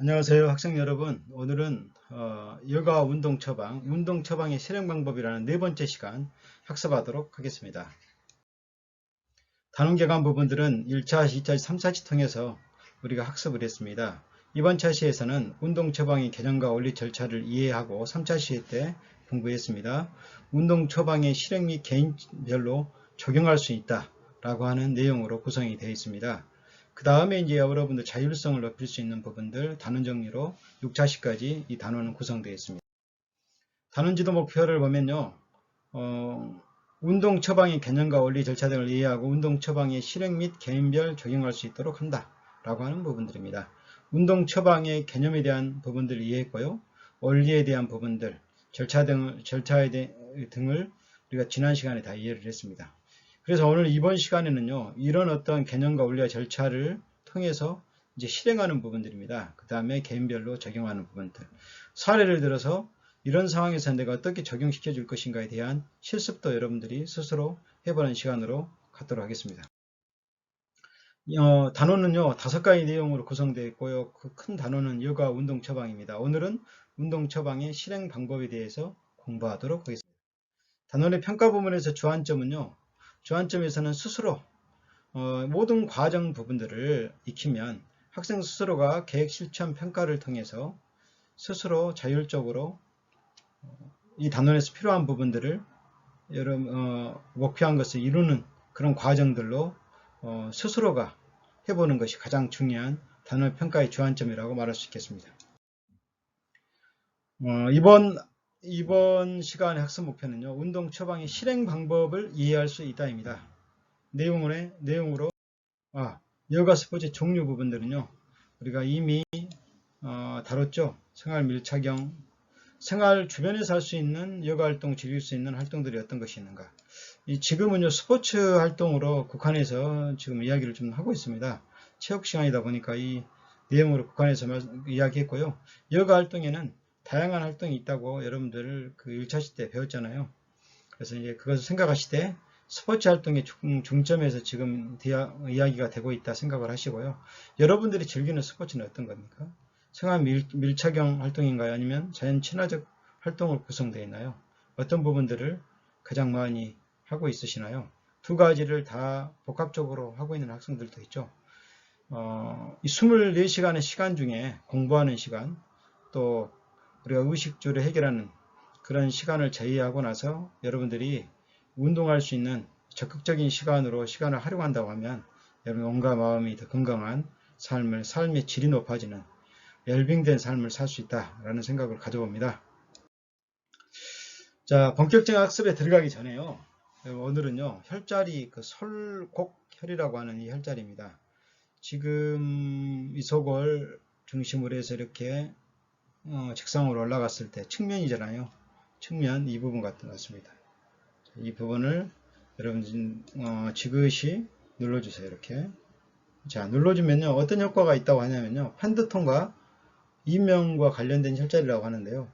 안녕하세요 학생 여러분. 오늘은 어, 여가 운동 처방 운동 처방의 실행 방법이라는 네 번째 시간 학습하도록 하겠습니다. 단원개관 부분들은 1차, 2차, 3차시 통해서 우리가 학습을 했습니다. 이번 차시에서는 운동 처방의 개념과 원리 절차를 이해하고 3차 시에 때 공부했습니다. 운동 처방의 실행 및 개인별로 적용할 수 있다 라고 하는 내용으로 구성이 되어 있습니다 그 다음에 이제 여러분들 자율성을 높일 수 있는 부분들 단원 정리로 6차시까지 이 단원은 구성되어 있습니다. 단원 지도 목표를 보면요. 어, 운동 처방의 개념과 원리 절차 등을 이해하고 운동 처방의 실행 및 개인별 적용할 수 있도록 한다 라고 하는 부분들입니다. 운동 처방의 개념에 대한 부분들을 이해했고요. 원리에 대한 부분들, 절차 등, 절차에 대, 등을 우리가 지난 시간에 다 이해를 했습니다. 그래서 오늘 이번 시간에는요, 이런 어떤 개념과 원리와 절차를 통해서 이제 실행하는 부분들입니다. 그 다음에 개인별로 적용하는 부분들. 사례를 들어서 이런 상황에서 내가 어떻게 적용시켜 줄 것인가에 대한 실습도 여러분들이 스스로 해보는 시간으로 갖도록 하겠습니다. 어, 단원은요, 다섯 가지 내용으로 구성되어 있고요. 그 큰 단원은 여가 운동 처방입니다. 오늘은 운동 처방의 실행 방법에 대해서 공부하도록 하겠습니다. 단원의 평가 부분에서 주안점은요, 주안점에서는 스스로 어, 모든 과정 부분들을 익히면 학생 스스로가 계획 실천 평가를 통해서 스스로 자율적으로 어, 이 단원에서 필요한 부분들을 여러분 어, 목표한 것을 이루는 그런 과정들로 어, 스스로가 해보는 것이 가장 중요한 단원 평가의 주안점이라고 말할 수 있겠습니다. 어, 이번 이번 시간의 학습 목표는요. 운동 처방의 실행 방법을 이해할 수 있다입니다. 내용을 내용으로 아, 여가 스포츠 종류 부분들은요. 우리가 이미 어, 다뤘죠. 생활 밀착형, 생활 주변에서 할 수 있는 여가 활동, 즐길 수 있는 활동들이 어떤 것이 있는가. 이 지금은요 스포츠 활동으로 국한해서 지금 이야기를 좀 하고 있습니다. 체육 시간이다 보니까 이 내용으로 국한해서 이야기했고요. 여가 활동에는 다양한 활동이 있다고 여러분들 그 1차 시 때 배웠잖아요. 그래서 이제 그것을 생각하실 때 스포츠 활동의 중, 점에서 지금 이야기가 되고 있다 생각을 하시고요. 여러분들이 즐기는 스포츠는 어떤 겁니까? 생활 밀, 밀착형 활동인가요? 아니면 자연 친화적 활동을 구성되어 있나요? 어떤 부분들을 가장 많이 하고 있으시나요? 두 가지를 다 복합적으로 하고 있는 학생들도 있죠. 어, 이 24시간의 시간 중에 공부하는 시간, 또 우리가 의식주를 해결하는 그런 시간을 제외하고 나서 여러분들이 운동할 수 있는 적극적인 시간으로 시간을 활용한다고 하면 여러분 온과 마음이 더 건강한 삶을 삶의 질이 높아지는 웰빙된 삶을 살 수 있다라는 생각을 가져봅니다. 자 본격적인 학습에 들어가기 전에요. 오늘은요 혈자리 그 설곡혈이라고 하는 이 혈자리입니다. 지금 이 속을 중심으로 해서 이렇게 어, 책상으로 올라갔을 때 측면이잖아요. 측면 이 부분 같은 것 같습니다. 이 부분을 여러분 어, 지그시 눌러주세요. 이렇게 자 눌러주면요 어떤 효과가 있다고 하냐면요 팬드통과 이명과 관련된 혈자리라고 하는데요.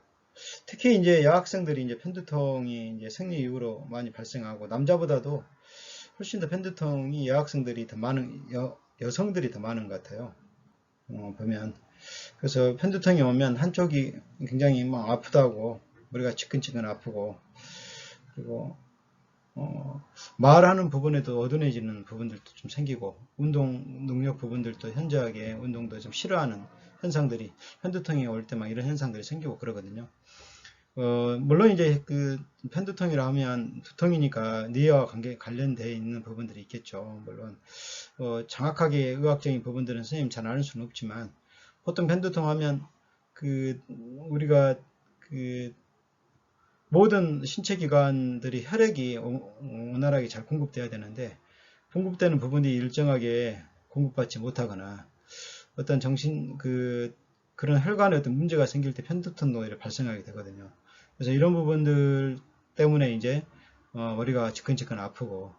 특히 이제 여학생들이 이제 팬두통이 이제 생리 이후로 많이 발생하고 남자보다도 훨씬 더 팬두통이 여학생들이 더 많은 여, 여성들이 더 많은 것 같아요. 어, 보면 그래서 편두통이 오면 한쪽이 굉장히 막 아프다고 머리가 지끈지끈 아프고 그리고 어, 말하는 부분에도 어두워지는 부분들도 좀 생기고 운동 능력 부분들도 현저하게 운동도 좀 싫어하는 현상들이 편두통이 올 때 막 이런 현상들이 생기고 그러거든요. 어, 물론 이제 그 편두통이라 하면 두통이니까 뇌와 관계 관련되어 있는 부분들이 있겠죠. 물론 어, 정확하게 의학적인 부분들은 선생님 잘 아는 수는 없지만 보통 밴드통 하면 그 우리가 그 모든 신체 기관들이 혈액이 원활하게 잘 공급돼야 되는데 공급되는 부분이 일정하게 공급받지 못하거나 어떤 정신 그 그런 혈관에 어떤 문제가 생길 때 편두통 노이를 발생하게 되거든요. 그래서 이런 부분들 때문에 이제 어 머리가 지끈지끈 아프고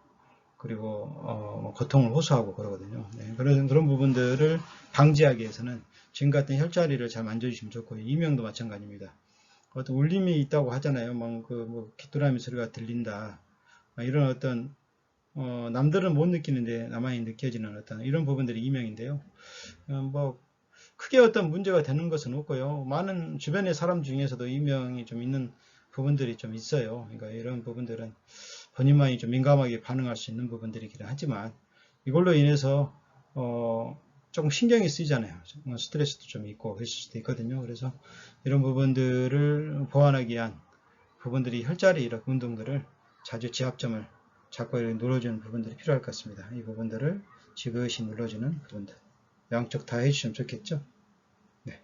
그리고 어뭐 고통을 호소하고 그러거든요. 네, 그런 그런 부분들을 방지하기 위해서는 지금 같은 혈자리를 잘 만져주시면 좋고 이명도 마찬가지입니다. 어떤 울림이 있다고 하잖아요. 뭐그뭐 귀뚜라미 소리가 들린다. 이런 어떤 어, 남들은 못 느끼는데 나만이 느껴지는 어떤 이런 부분들이 이명인데요. 어, 뭐 크게 어떤 문제가 되는 것은 없고요. 많은 주변의 사람 중에서도 이명이 좀 있는 부분들이 좀 있어요. 그러니까 이런 부분들은 본인만이 좀 민감하게 반응할 수 있는 부분들이긴 하지만 이걸로 인해서 어 조금 신경이 쓰이잖아요. 스트레스도 좀 있고 그럴 수도 있거든요. 그래서 이런 부분들을 보완하기 위한 부분들이 혈자리 이런 운동들을 자주 지압점을 잡고 이렇게 눌러주는 부분들이 필요할 것 같습니다. 이 부분들을 지그시 눌러주는 부분들. 양쪽 다 해주시면 좋겠죠. 네.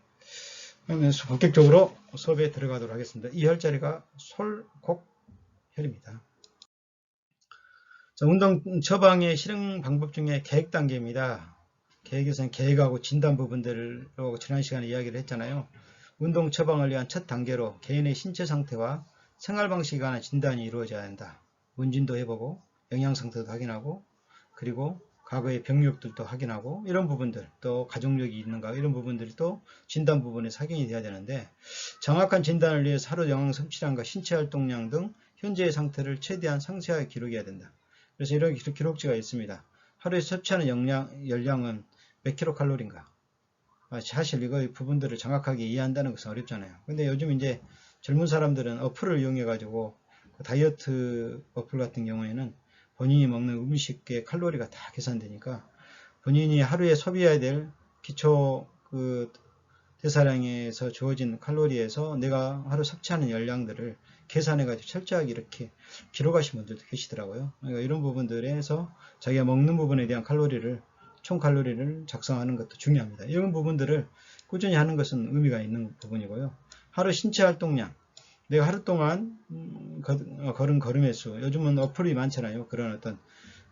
그러면 본격적으로 수업에 들어가도록 하겠습니다. 이 혈자리가 솔곡혈입니다. 자, 운동 처방의 실행 방법 중에 계획 단계입니다. 계획에서는 계획하고 진단 부분들로 지난 시간에 이야기를 했잖아요. 운동 처방을 위한 첫 단계로 개인의 신체 상태와 생활 방식에 관한 진단이 이루어져야 한다. 문진도 해보고 영양 상태도 확인하고 그리고 과거의 병력들도 확인하고 이런 부분들 또 가족력이 있는가 이런 부분들이 또 진단 부분에 확인이 돼야 되는데 정확한 진단을 위해 하루 영양 섭취량과 신체 활동량 등 현재의 상태를 최대한 상세하게 기록해야 된다. 그래서 이런 기록지가 있습니다. 하루에 섭취하는 영양, 열량은 몇 킬로칼로리인가 아, 사실 이거 부분들을 정확하게 이해한다는 것은 어렵잖아요. 근데 요즘 이제 젊은 사람들은 어플을 이용해 가지고 그 다이어트 어플 같은 경우에는 본인이 먹는 음식의 칼로리가 다 계산되니까 본인이 하루에 소비해야 될 기초 그 대사량에서 주어진 칼로리에서 내가 하루 섭취하는 열량들을 계산해 가지고 철저하게 이렇게 기록하신 분들도 계시더라고요. 그러니까 이런 부분들에서 자기가 먹는 부분에 대한 칼로리를 총 칼로리를 작성하는 것도 중요합니다. 이런 부분들을 꾸준히 하는 것은 의미가 있는 부분이고요. 하루 신체 활동량 내가 하루 동안 음, 어, 걸은 걸음의 수 요즘은 어플이 많잖아요. 그런 어떤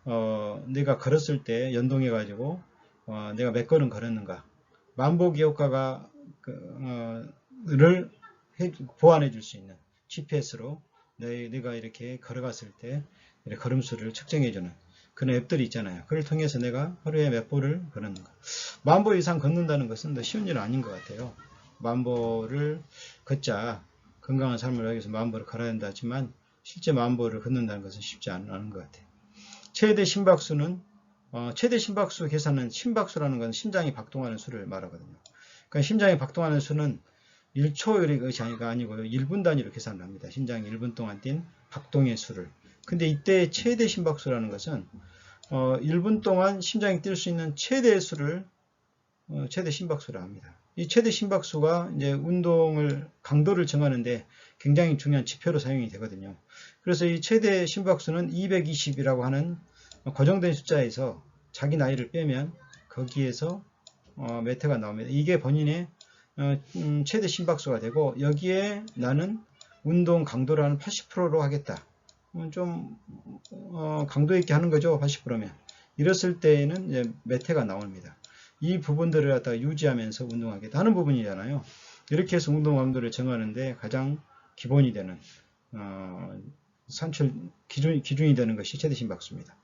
어, 내가 걸었을 때 연동해 가지고 어, 내가 몇 걸음 걸었는가 만보기 효과가 그, 어, 를 보완해 줄 수 있는 GPS로 내, 내가 이렇게 걸어갔을 때 걸음수를 측정해 주는 그런 앱들이 있잖아요. 그걸 통해서 내가 하루에 몇 보를 걷는가 만보 이상 걷는다는 것은 쉬운 일은 아닌 것 같아요. 만보를 걷자 건강한 삶을 위해서 만보를 걸어야 된다 하지만 실제 만보를 걷는다는 것은 쉽지 않은 것 같아요. 최대 심박수는 어, 최대 심박수 계산은 심박수라는 것은 심장이 박동하는 수를 말하거든요. 그러니까 심장이 박동하는 수는 1초의 것이 아니고요. 1분 단위로 계산을 합니다. 심장이 1분 동안 뛴 박동의 수를. 근데 이때 최대 심박수라는 것은 어, 1분 동안 심장이 뛸 수 있는 최대 수를 어, 최대 심박수라 합니다. 이 최대 심박수가 이제 운동을 강도를 정하는데 굉장히 중요한 지표로 사용이 되거든요. 그래서 이 최대 심박수는 220이라고 하는 고정된 숫자에서 자기 나이를 빼면 거기에서 어, 메트가 나옵니다. 이게 본인의 어, 음, 최대 심박수가 되고 여기에 나는 운동 강도를 한 80%로 하겠다. 좀 어, 강도 있게 하는 거죠. 80%면. 이랬을 때에는 이제 메테가 나옵니다. 이 부분들을 갖다가 유지하면서 운동하겠다 하는 부분이잖아요. 이렇게 해서 운동 강도를 정하는데 가장 기본이 되는 어, 산출 기준, 기준이 되는 것이 최대 심박수입니다.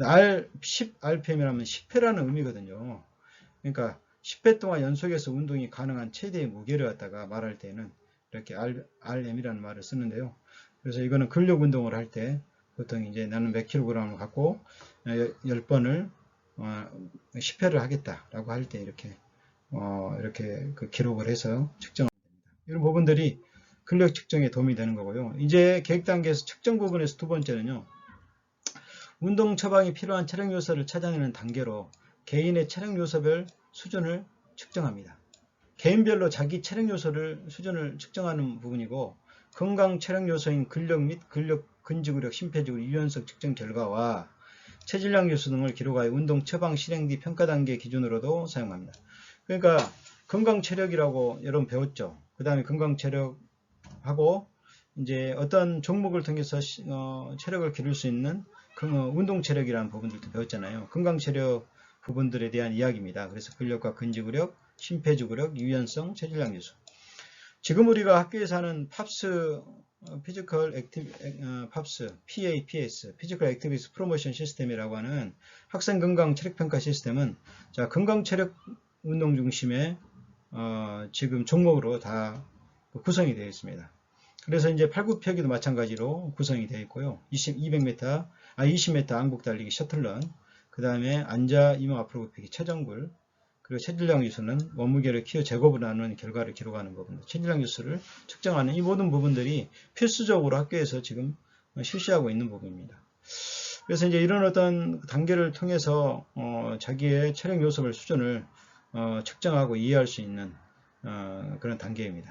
R 10 RPM이라면 10회라는 의미거든요. 그러니까 10회 동안 연속해서 운동이 가능한 최대의 무게를 갖다가 말할 때는 이렇게 R, RM이라는 말을 쓰는데요. 그래서 이거는 근력 운동을 할 때 보통 이제 나는 몇 킬로그램을 갖고 10번을 어, 10회를 하겠다라고 할 때 이렇게 어, 이렇게 그 기록을 해서 측정합니다. 이런 부분들이 근력 측정에 도움이 되는 거고요. 이제 계획 단계에서 측정 부분에서 두 번째는요. 운동 처방이 필요한 체력 요소를 찾아내는 단계로 개인의 체력 요소별 수준을 측정합니다. 개인별로 자기 체력 요소를 수준을 측정하는 부분이고 건강 체력 요소인 근력 및 근력 근지구력, 심폐지구력, 유연성 측정 결과와 체질량 요소 등을 기록하여 운동 처방 실행 뒤 평가 단계 기준으로도 사용합니다. 그러니까 건강 체력이라고 여러분 배웠죠. 그 다음에 건강 체력하고 이제 어떤 종목을 통해서 어, 체력을 기를 수 있는 그, 어, 운동 체력이라는 부분들도 배웠잖아요. 건강 체력 부분들에 대한 이야기입니다. 그래서 근력과 근지구력, 심폐지구력, 유연성, 체질량 요소. 지금 우리가 학교에서 하는 팝스 피지컬 액티브 팝스 PAPS 피지컬 액티비스 프로모션 시스템이라고 하는 학생 건강 체력 평가 시스템은 자 건강 체력 운동 중심의 어, 지금 종목으로 다 구성이 되어 있습니다. 그래서 이제 팔굽혀기도 마찬가지로 구성이 되어 있고요. 20, 200m, 아 20m 왕복 달리기 셔틀런, 그 다음에 앉아 이목 앞으로 굽히기 최정굴, 그 그리고 체질량 지수는 몸무게를 키워 제곱을 하는 결과를 기록하는 부분. 체질량 지수를 측정하는 이 모든 부분들이 필수적으로 학교에서 지금 실시하고 있는 부분입니다. 그래서 이제 이런 어떤 단계를 통해서 어, 자기의 체력 요소별 수준을 어, 측정하고 이해할 수 있는 어, 그런 단계입니다.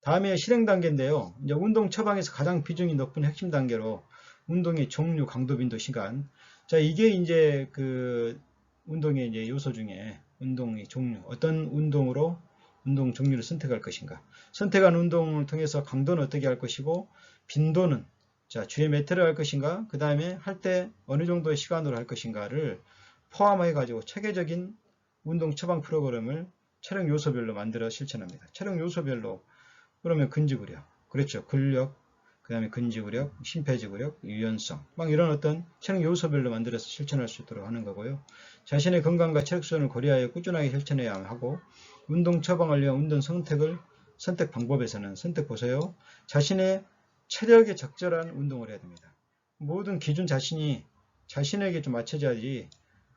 다음에 실행 단계인데요. 이제 운동 처방에서 가장 비중이 높은 핵심 단계로 운동의 종류, 강도, 빈도, 시간. 자, 이게 이제 그 운동의 이제 요소 중에 운동의 종류, 어떤 운동으로 운동 종류를 선택할 것인가. 선택한 운동을 통해서 강도는 어떻게 할 것이고, 빈도는 자, 주에 몇 회를 할 것인가, 그 다음에 할 때 어느 정도의 시간으로 할 것인가를 포함해 가지고 체계적인 운동 처방 프로그램을 체력 요소별로 만들어 실천합니다. 체력 요소별로 그러면 근지구력, 그렇죠. 근력, 그 다음에 근지구력, 심폐지구력, 유연성 막 이런 어떤 체력 요소별로 만들어서 실천할 수 있도록 하는 거고요. 자신의 건강과 체력 수준을 고려하여 꾸준하게 실천해야 하고 운동 처방을 위한 운동 선택을 선택 방법에서는 선택 보세요. 자신의 체력에 적절한 운동을 해야 됩니다. 모든 기준 자신이 자신에게 좀 맞춰져야지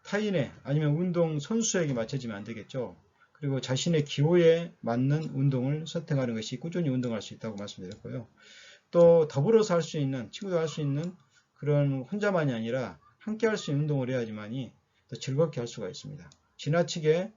타인의 아니면 운동 선수에게 맞춰지면 안 되겠죠. 그리고 자신의 기호에 맞는 운동을 선택하는 것이 꾸준히 운동할 수 있다고 말씀드렸고요. 또 더불어서 할 수 있는 친구도 할수 있는 그런 혼자만이 아니라 함께 할 수 있는 운동을 해야지만이 더 즐겁게 할 수가 있습니다. 지나치게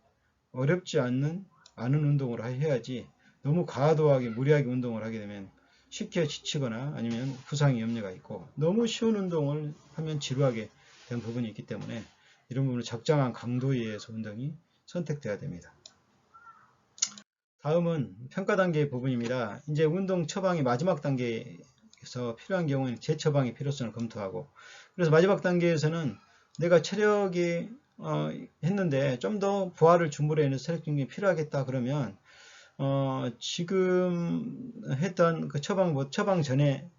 어렵지 않는 않은 운동을 해야지 너무 과도하게 무리하게 운동을 하게 되면 쉽게 지치거나 아니면 부상의 염려가 있고 너무 쉬운 운동을 하면 지루하게 된 부분이 있기 때문에 이런 부분은 적정한 강도에 의해서 운동이 선택돼야 됩니다. 다음은 평가 단계의 부분입니다. 이제 운동 처방의 마지막 단계에서 필요한 경우에는 재처방의 필요성을 검토하고 그래서 마지막 단계에서는 내가 체력이 어, 했는데 좀 더 부하를 주물러 있는 체력 증진이 필요하겠다 그러면 어, 지금 했던 그 처방 뭐 처방 전에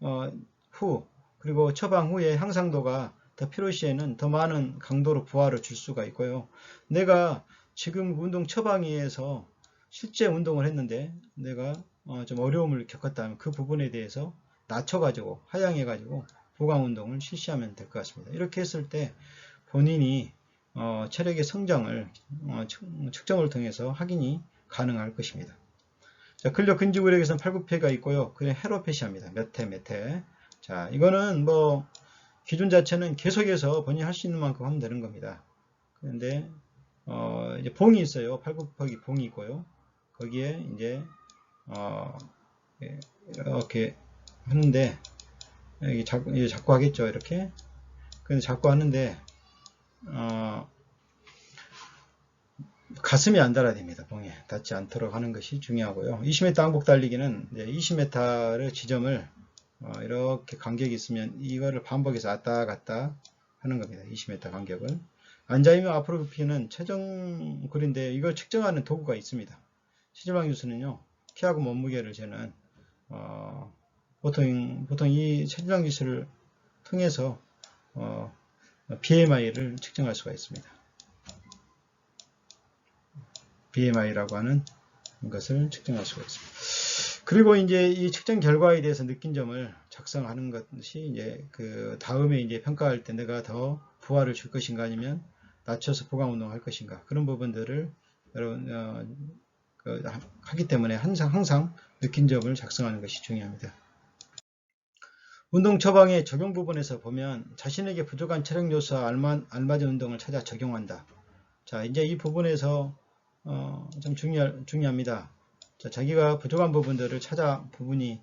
어, 후 그리고 처방 후에 향상도가 더 필요시에는 더 많은 강도로 부하를 줄 수가 있고요. 내가 지금 운동 처방위에서 실제 운동을 했는데 내가 어, 좀 어려움을 겪었다면 그 부분에 대해서 낮춰가지고 하향해가지고 보강 운동을 실시하면 될 것 같습니다. 이렇게 했을 때 본인이 어, 체력의 성장을 어, 측정을 통해서 확인이 가능할 것입니다. 자, 근력 근지구력에서는 팔굽혀가 있고요. 그냥 헤로페시합니다. 몇 회, 몇 회. 자, 이거는 뭐 기준 자체는 계속해서 본인이 할 수 있는 만큼 하면 되는 겁니다. 그런데 어, 이제 봉이 있어요. 팔굽혀기 봉이 있고요. 거기에 이제 어, 예, 이렇게 하는데 여기 자꾸, 이제 자꾸 하겠죠. 이렇게. 근데 자꾸 하는데 어, 가슴이 안 닿아야 됩니다. 봉에 닿지 않도록 하는 것이 중요하고요. 20m 항복 달리기는 20m를 지점을 어, 이렇게 간격이 있으면 이거를 반복해서 왔다 갔다 하는 겁니다. 20m 간격을. 앉아있면 앞으로 굽히는 최정글인데 이걸 측정하는 도구가 있습니다. 체지방 지수는요. 키하고 몸무게를 재는 어, 보통 보통 이 체지방 지수를 통해서 어, BMI를 측정할 수가 있습니다. BMI라고 하는 것을 측정할 수가 있습니다. 그리고 이제 이 측정 결과에 대해서 느낀 점을 작성하는 것이 이제 그 다음에 이제 평가할 때 내가 더 부하를 줄 것인가 아니면 낮춰서 보강 운동을 할 것인가 그런 부분들을 여러분 어, 그, 하기 때문에 항상 항상 느낀 점을 작성하는 것이 중요합니다. 운동 처방의 적용 부분에서 보면 자신에게 부족한 체력 요소와 알맞, 알맞은 운동을 찾아 적용한다. 자, 이제 이 부분에서 어, 좀 중요, 중요합니다. 자, 자기가 부족한 부분들을 찾아 부분이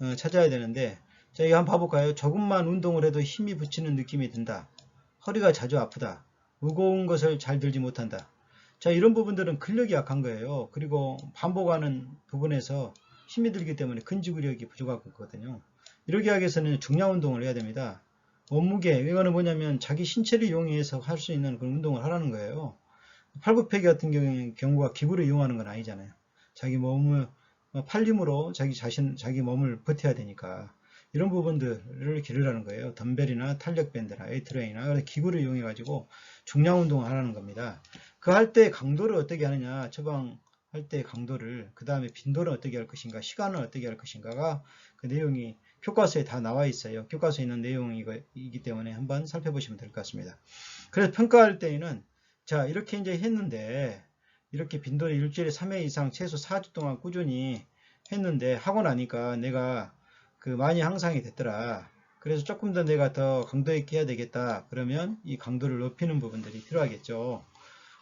어, 찾아야 되는데 자, 이거 한번 봐볼까요? 조금만 운동을 해도 힘이 붙이는 느낌이 든다. 허리가 자주 아프다. 무거운 것을 잘 들지 못한다. 자 이런 부분들은 근력이 약한 거예요. 그리고 반복하는 부분에서 힘이 들기 때문에 근지구력이 부족하거든요. 이렇게 하기 위해서는 중량 운동을 해야 됩니다. 몸무게 이거는 뭐냐면 자기 신체를 이용해서 할 수 있는 그런 운동을 하라는 거예요. 팔굽혀기 같은 경우가 기구를 이용하는 건 아니잖아요. 자기 몸을 팔 힘으로 자기 자신 자기 몸을 버텨야 되니까 이런 부분들을 기르라는 거예요. 덤벨이나 탄력 밴드나 에이트레이나 기구를 이용해 가지고 중량 운동을 하라는 겁니다. 그 할 때 강도를 어떻게 하느냐 처방할 때 강도를 그 다음에 빈도를 어떻게 할 것인가 시간을 어떻게 할 것인가가 그 내용이 교과서에 다 나와 있어요. 교과서에 있는 내용이기 때문에 한번 살펴보시면 될 것 같습니다. 그래서 평가할 때에는 자, 이렇게 이제 했는데, 이렇게 빈도를 일주일에 3회 이상 최소 4주 동안 꾸준히 했는데, 하고 나니까 내가 그 많이 향상이 됐더라. 그래서 조금 더 내가 더 강도 있게 해야 되겠다. 그러면 이 강도를 높이는 부분들이 필요하겠죠.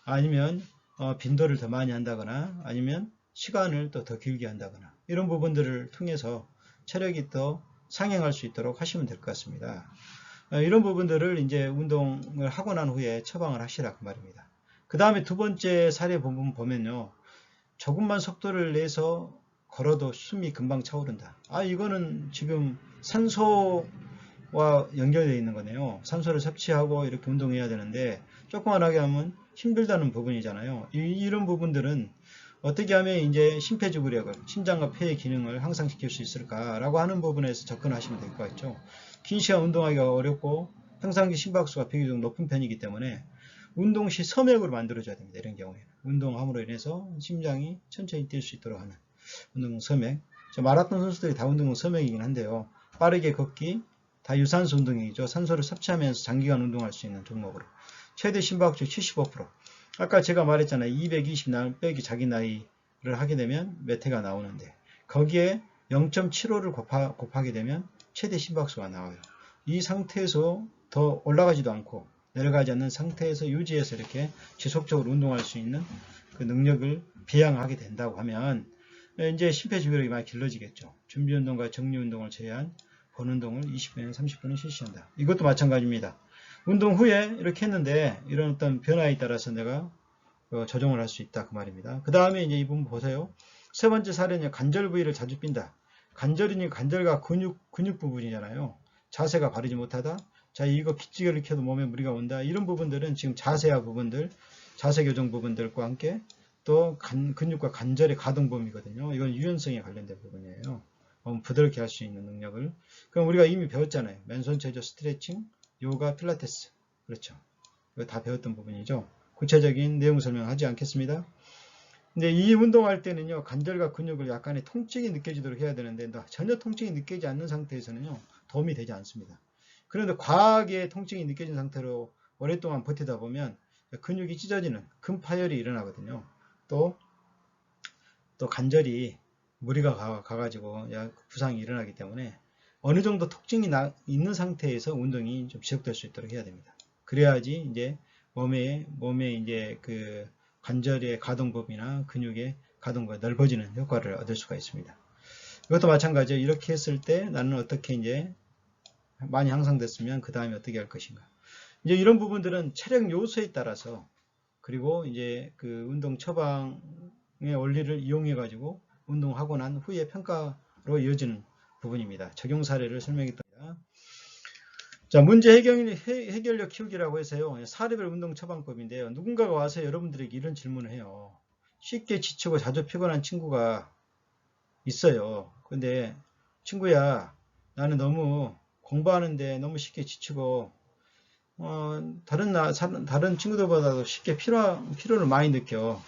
아니면 어, 빈도를 더 많이 한다거나 아니면 시간을 또 더 길게 한다거나 이런 부분들을 통해서 체력이 더 상향할 수 있도록 하시면 될 것 같습니다. 어, 이런 부분들을 이제 운동을 하고 난 후에 처방을 하시라 그 말입니다. 그 다음에 두 번째 사례 부분 보면요. 조금만 속도를 내서 걸어도 숨이 금방 차오른다. 아 이거는 지금 산소와 연결되어 있는 거네요. 산소를 섭취하고 이렇게 운동해야 되는데 조그만하게 하면 힘들다는 부분이잖아요. 이, 런 부분들은 어떻게 하면 이제 심폐지구력을, 심장과 폐의 기능을 향상시킬 수 있을까라고 하는 부분에서 접근하시면 될 것 같죠. 긴 시간 운동하기가 어렵고 평상시 심박수가 비교적 높은 편이기 때문에 운동 시 섬액으로 만들어줘야 됩니다. 이런 경우에는. 운동함으로 인해서 심장이 천천히 뛸 수 있도록 하는 운동 섬액. 마라톤 선수들이 다 운동 섬액이긴 한데요. 빠르게 걷기, 다 유산소 운동이죠. 산소를 섭취하면서 장기간 운동할 수 있는 종목으로. 최대 심박수 75%. 아까 제가 말했잖아요. 220 빼기 자기 나이를 하게 되면 몇 회가 나오는데 거기에 0.75를 곱하, 곱하게 되면 최대 심박수가 나와요. 이 상태에서 더 올라가지도 않고 내려가지 않는 상태에서 유지해서 이렇게 지속적으로 운동할 수 있는 그 능력을 비양하게 된다고 하면 이제 심폐지구력이 많이 길러지겠죠. 준비운동과 정리운동을 제외한 본운동을 20분, 30분은 실시한다. 이것도 마찬가지입니다. 운동 후에 이렇게 했는데 이런 어떤 변화에 따라서 내가 어, 조정을 할 수 있다 그 말입니다. 그 다음에 이제 이 부분 보세요. 세 번째 사례는 관절 부위를 자주 빈다. 관절이니 관절과 근육 근육 부분이잖아요. 자세가 바르지 못하다. 자 이거 기지개를 켜도 몸에 무리가 온다. 이런 부분들은 지금 자세와 부분들, 자세 교정 부분들과 함께 또 간, 근육과 관절의 가동 범위거든요. 이건 유연성에 관련된 부분이에요. 부드럽게 할 수 있는 능력을. 그럼 우리가 이미 배웠잖아요. 맨손 체조 스트레칭, 요가, 필라테스. 그렇죠. 이거 다 배웠던 부분이죠. 구체적인 내용 설명하지 않겠습니다. 근데 이 운동할 때는요, 관절과 근육을 약간의 통증이 느껴지도록 해야 되는데, 전혀 통증이 느껴지지 않는 상태에서는요, 도움이 되지 않습니다. 그런데 과하게 통증이 느껴진 상태로 오랫동안 버티다 보면 근육이 찢어지는 근파열이 일어나거든요. 또, 또 관절이 무리가 가, 가지고 부상이 일어나기 때문에 어느 정도 통증이 나, 있는 상태에서 운동이 좀 지속될 수 있도록 해야 됩니다. 그래야지 이제 몸에 몸에 이제 그 관절의 가동법이나 근육의 가동과 넓어지는 효과를 얻을 수가 있습니다. 이것도 마찬가지예요. 이렇게 했을 때 나는 어떻게 이제 많이 향상됐으면 그 다음에 어떻게 할 것인가. 이제 이런 부분들은 체력 요소에 따라서 그리고 이제 그 운동 처방의 원리를 이용해 가지고 운동하고 난 후에 평가로 이어지는 부분입니다. 적용 사례를 설명했답니다. 자, 문제 해결, 해결력 키우기라고 해서요. 사례별 운동 처방법인데요. 누군가가 와서 여러분들에게 이런 질문을 해요. 쉽게 지치고 자주 피곤한 친구가 있어요. 근데 친구야, 나는 너무 공부하는데 너무 쉽게 지치고 어, 다른 나, 다른 친구들보다도 쉽게 피로, 피로를 많이 느껴.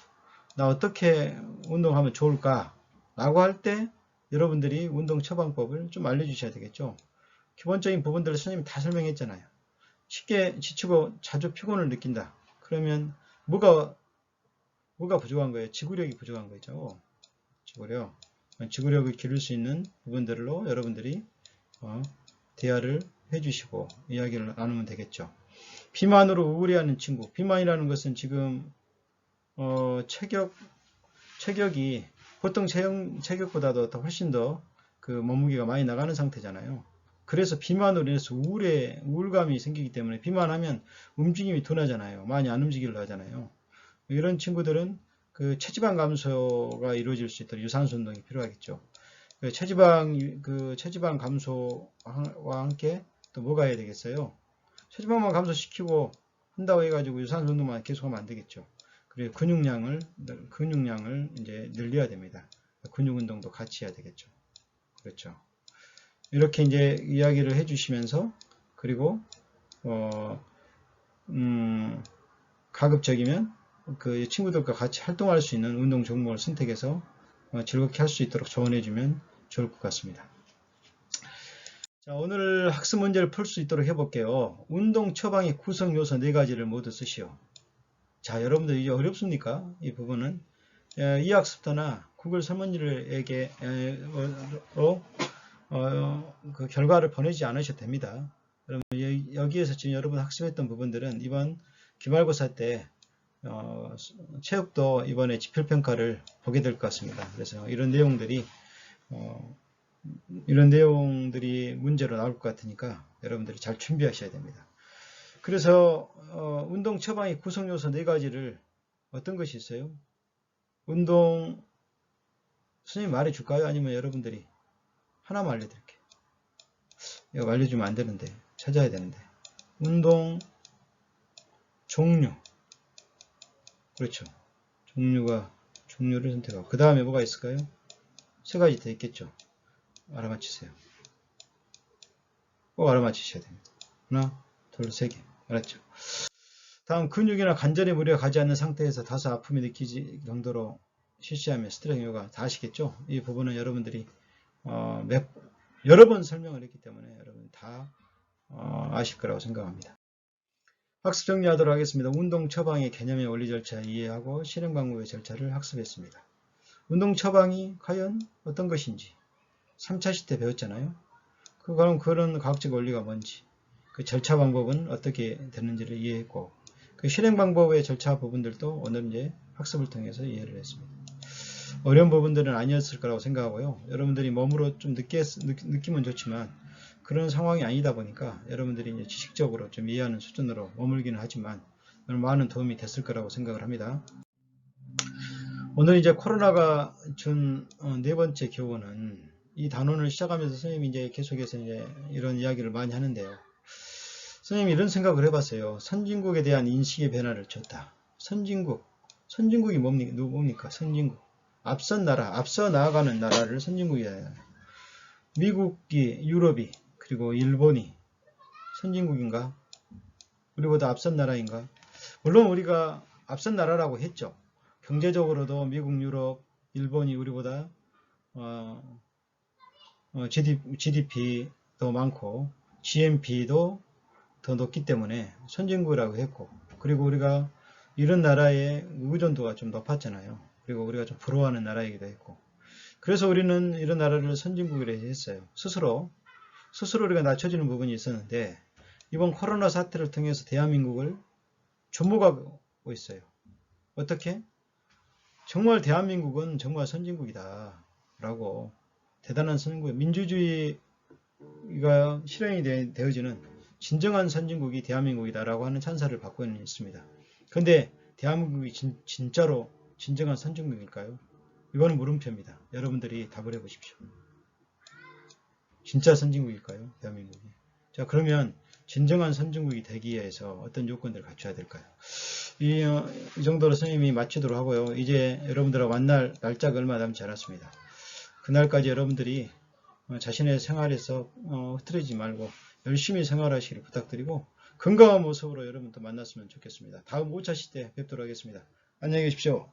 나 어떻게 운동하면 좋을까? 라고 할 때 여러분들이 운동 처방법을 좀 알려주셔야 되겠죠. 기본적인 부분들을 선생님이 다 설명했잖아요. 쉽게 지치고 자주 피곤을 느낀다. 그러면 뭐가 뭐가 부족한 거예요? 지구력이 부족한 거죠. 지구력. 지구력을 기를 수 있는 부분들로 여러분들이 어, 대화를 해주시고 이야기를 나누면 되겠죠. 비만으로 우울해하는 친구. 비만이라는 것은 지금 어, 체격 체격이 보통 체형, 체격보다도 더 훨씬 더 그 몸무게가 많이 나가는 상태잖아요. 그래서 비만으로 인해서 우울에, 우울감이 생기기 때문에 비만하면 움직임이 둔하잖아요. 많이 안 움직이려 하잖아요. 이런 친구들은 그 체지방 감소가 이루어질 수 있도록 유산소 운동이 필요하겠죠. 그 체지방, 그 체지방 감소와 함께 또 뭐가 해야 되겠어요? 체지방만 감소시키고 한다고 해가지고 유산소 운동만 계속하면 안 되겠죠. 그리고 근육량을 근육량을 이제 늘려야 됩니다. 근육 운동도 같이 해야 되겠죠. 그렇죠. 이렇게 이제 이야기를 해주시면서 그리고 어, 음, 가급적이면 그 친구들과 같이 활동할 수 있는 운동 종목을 선택해서 어, 즐겁게 할 수 있도록 조언해주면 좋을 것 같습니다. 자, 오늘 학습 문제를 풀 수 있도록 해볼게요. 운동 처방의 구성 요소 4가지를 모두 쓰시오. 자, 여러분들 이제 어렵습니까? 이 부분은 에, 이 학습터나 구글 설문지를에게 에, 어, 어, 그 결과를 보내지 않으셔도 됩니다. 여러분 여- 여기에서 지금 여러분 학습했던 부분들은 이번 기말고사 때 어, 체육도 이번에 지필평가를 보게 될 것 같습니다. 그래서 이런 내용들이 어, 이런 내용들이 문제로 나올 것 같으니까 여러분들이 잘 준비하셔야 됩니다. 그래서 어, 운동 처방의 구성 요소 네 가지를 어떤 것이 있어요? 운동 선생님 말해줄까요? 아니면 여러분들이 하나만 알려드릴게요. 이거 알려주면 안 되는데 찾아야 되는데 운동 종류 그렇죠. 종류가 종류를 선택하고 그 다음에 뭐가 있을까요? 세 가지 더 있겠죠. 알아맞히세요. 꼭 알아맞히셔야 됩니다. 하나, 둘, 세 개. 알았죠? 다음 근육이나 관절에 무리가 가지 않는 상태에서 다소 아픔이 느끼지 정도로 실시하면 스트레스 요가 다 아시겠죠? 이 부분은 여러분들이 어, 몇, 여러 번 설명을 했기 때문에 여러분 다 어, 아실 거라고 생각합니다. 학습 정리하도록 하겠습니다. 운동 처방의 개념의 원리 절차 이해하고 실행 방법의 절차를 학습했습니다. 운동 처방이 과연 어떤 것인지 3차 시때 배웠잖아요. 그럼 그런 과학적 원리가 뭔지 그 절차 방법은 어떻게 되는지를 이해했고 그 실행 방법의 절차 부분들도 오늘 이제 학습을 통해서 이해를 했습니다. 어려운 부분들은 아니었을 거라고 생각하고요. 여러분들이 몸으로 좀 느끼, 느끼면 좋지만 그런 상황이 아니다 보니까 여러분들이 이제 지식적으로 좀 이해하는 수준으로 머물기는 하지만 많은 도움이 됐을 거라고 생각을 합니다. 오늘 이제 코로나가 준 네 번째 교훈은 이 단원을 시작하면서 선생님이 이제 계속해서 이제 이런 이야기를 많이 하는데요. 선생님이 이런 생각을 해봤어요. 선진국에 대한 인식의 변화를 줬다. 선진국. 선진국이 뭡니까? 누구 뭡니까? 선진국. 앞선 나라, 앞서 나아가는 나라를 선진국이라 해요. 미국이, 유럽이, 그리고 일본이 선진국인가? 우리보다 앞선 나라인가? 물론 우리가 앞선 나라라고 했죠. 경제적으로도 미국, 유럽, 일본이 우리보다 어, 어, GDP, 도 많고 GNP도 더 높기 때문에 선진국이라고 했고 그리고 우리가 이런 나라의 의존도가 좀 높았잖아요. 그리고 우리가 좀 부러워하는 나라이기도 했고 그래서 우리는 이런 나라를 선진국이라 했어요. 스스로 스스로 우리가 낮춰지는 부분이 있었는데 이번 코로나 사태를 통해서 대한민국을 주목하고 있어요. 어떻게? 정말 대한민국은 정말 선진국이다 라고 대단한 선진국 민주주의가 실현이 되, 되어지는 진정한 선진국이 대한민국이다 라고 하는 찬사를 받고 있습니다. 근데 대한민국이 진, 진짜로 진정한 선진국일까요? 이거는 물음표입니다. 여러분들이 답을 해보십시오. 진짜 선진국일까요? 대한민국이. 자 그러면 진정한 선진국이 되기 위해서 어떤 요건들을 갖춰야 될까요? 이, 어, 이 정도로 선생님이 마치도록 하고요. 이제 여러분들하고 만날 날짜가 얼마 남지 않았습니다. 그날까지 여러분들이 어, 자신의 생활에서 어, 흐트러지지 말고 열심히 생활하시길 부탁드리고 건강한 모습으로 여러분도 만났으면 좋겠습니다. 다음 5차 시대 뵙도록 하겠습니다. 안녕히 계십시오.